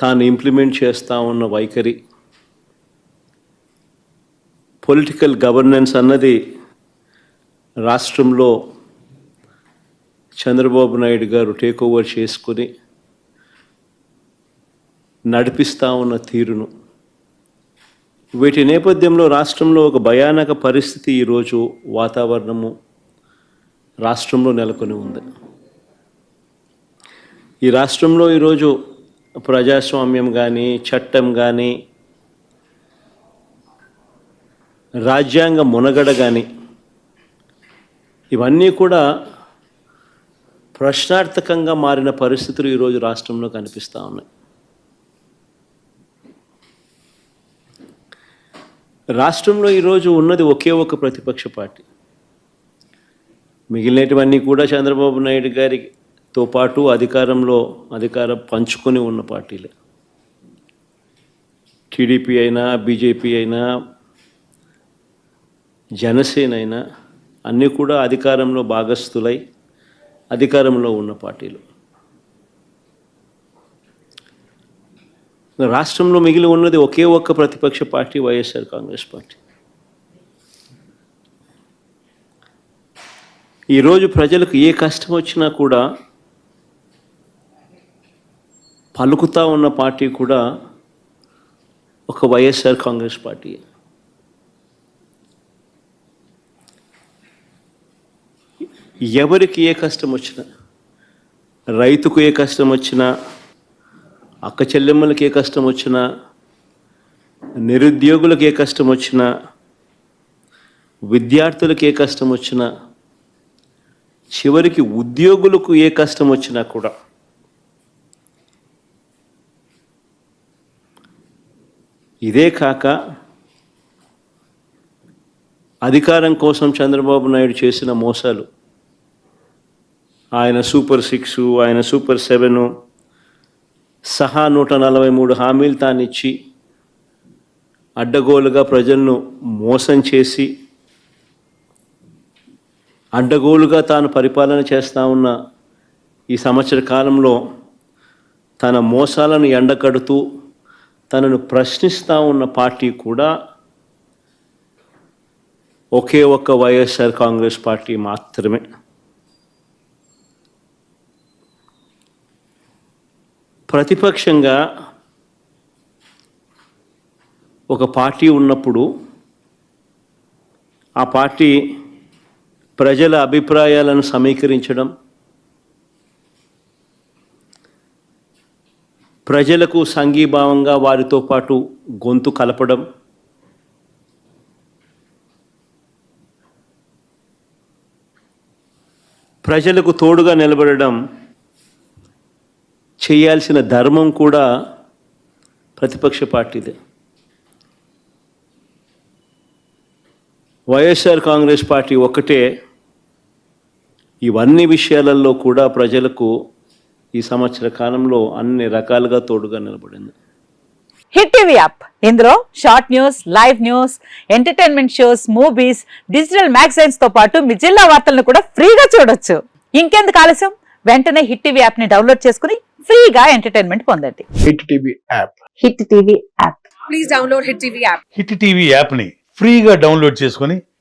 తాను ఇంప్లిమెంట్ చేస్తూ ఉన్న వైఖరి. పొలిటికల్ గవర్నెన్స్ అన్నది రాష్ట్రంలో చంద్రబాబు నాయుడు గారు టేక్ ఓవర్ చేసుకుని నడిపిస్తూ ఉన్న తీరును. వీటి నేపథ్యంలో రాష్ట్రంలో ఒక భయానక పరిస్థితి ఈరోజు వాతావరణము రాష్ట్రంలో నెలకొని ఉంది. ఈ రాష్ట్రంలో ఈరోజు ప్రజాస్వామ్యం కానీ చట్టం కానీ రాజ్యాంగ మునగడ కానీ ఇవన్నీ కూడా ప్రశ్నార్థకంగా మారిన పరిస్థితులు ఈరోజు రాష్ట్రంలో కనిపిస్తూ ఉన్నాయి. రాష్ట్రంలో ఈరోజు ఉన్నది ఒకే ఒక ప్రతిపక్ష పార్టీ. మిగిలినటువన్నీ కూడా చంద్రబాబు నాయుడు గారికి తో పాటు అధికారంలో అధికారం పంచుకొని ఉన్న పార్టీలే. టీడీపీ అయినా బీజేపీ అయినా జనసేన అయినా అన్నీ కూడా అధికారంలో భాగస్థులై అధికారంలో ఉన్న పార్టీలు. రాష్ట్రంలో మిగిలి ఉన్నది ఒకే ఒక్క ప్రతిపక్ష పార్టీ వైఎస్ఆర్ కాంగ్రెస్ పార్టీ. ఈరోజు ప్రజలకు ఏ కష్టం వచ్చినా కూడా పలుకుతా ఉన్న పార్టీ కూడా ఒక వైఎస్ఆర్ కాంగ్రెస్ పార్టీ. ఎవరికి ఏ కష్టం వచ్చినా రైతుకు ఏ కష్టం వచ్చినా అక్క చెల్లెమ్మలకి ఏ కష్టం వచ్చినా నిరుద్యోగులకు ఏ కష్టం వచ్చినా విద్యార్థులకు ఏ కష్టం వచ్చినా చివరికి ఉద్యోగులకు ఏ కష్టం వచ్చినా కూడా ఇదే కాక అధికారం కోసం చంద్రబాబు నాయుడు చేసిన మోసాలు ఆయన సూపర్ సిక్స్ ఆయన సూపర్ సెవెను సహా నూట నలభై మూడు హామీలు తానిచ్చి అడ్డగోలుగా ప్రజలను మోసం చేసి అడ్డగోలుగా తాను పరిపాలన చేస్తూ ఉన్న ఈ సంవత్సర కాలంలో తన మోసాలను ఎండకడుతూ తనను ప్రశ్నిస్తూ ఉన్న పార్టీ కూడా ఒకే ఒక్క వైఎస్ఆర్ కాంగ్రెస్ పార్టీ మాత్రమే. ప్రతిపక్షంగా ఒక పార్టీ ఉన్నప్పుడు ఆ పార్టీ ప్రజల అభిప్రాయాలను సమీకరించడం ప్రజలకు సంఘీభావంగా వారితో పాటు గొంతు కలపడం. ప్రజలకు తోడుగా నిలబడడం. చేయాల్సిన ధర్మం కూడా ప్రతిపక్ష పార్టీదే. వైఎస్ఆర్ కాంగ్రెస్ పార్టీ ఒక్కటే. ఇవన్నీ విషయాలలో కూడా ప్రజలకు ఈ సంవత్సర కాలంలో అన్ని రకాలుగా తోడుగా నిలబడింది. Hit TV app. ఇందులో short news live news entertainment shows movies digital మ్యాగజైన్స్తో పాటు మీ జిల్లా వార్తలను కూడా ఫ్రీగా చూడొచ్చు. ఇంకెందుకు ఆలస్యం? వెంటనే హిట్ టీవీ యాప్ని డౌన్లోడ్ చేసుకుని ఫ్రీగా ఎంటర్టైన్మెంట్ పొందండి. Hit TV app. Hit TV app. Please download Hit TV app. Hit TV యాప్ని ఫ్రీగా డౌన్లోడ్ చేసుకొని